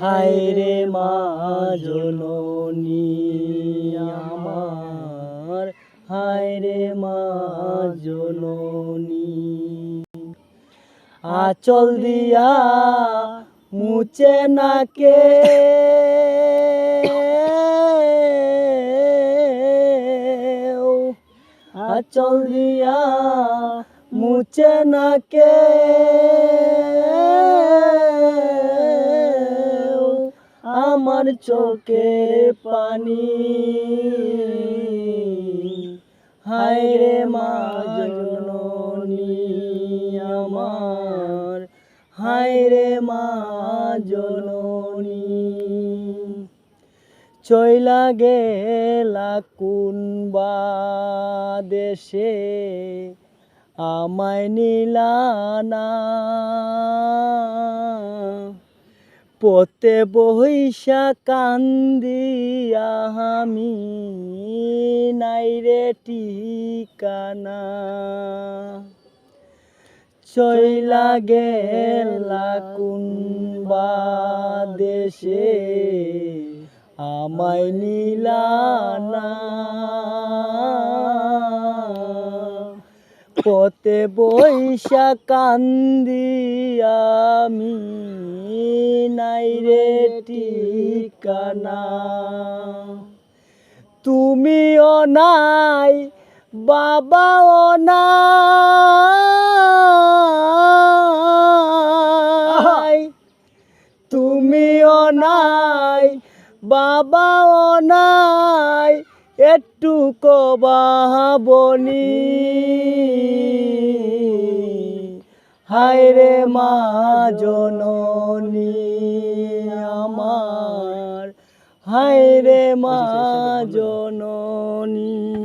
হায় রে মা জননী আমার। হায় রে মা জননী। আচল দিয়া মুচে নাকে। আচল দিয়া মুচে নাকে। আমার চোখের পানি। হায় রে মা আমার। হায় রে মা চইলা গেলা কুনবা দেশে, আমায় নিলানা পতে বহিষা কান্দি আমি নাই রে ঠিকানা। চইলা গেলা কুনবা দেশে, আমায় নিলানা পতে বৈশা কান্দি আমি ঠিকানা। তুমিও নাই, বাবাও নাই। তুমিও নাই, বাবাও নাই, একটু কবাবনি হায় রে মা জননী। রে মা জননী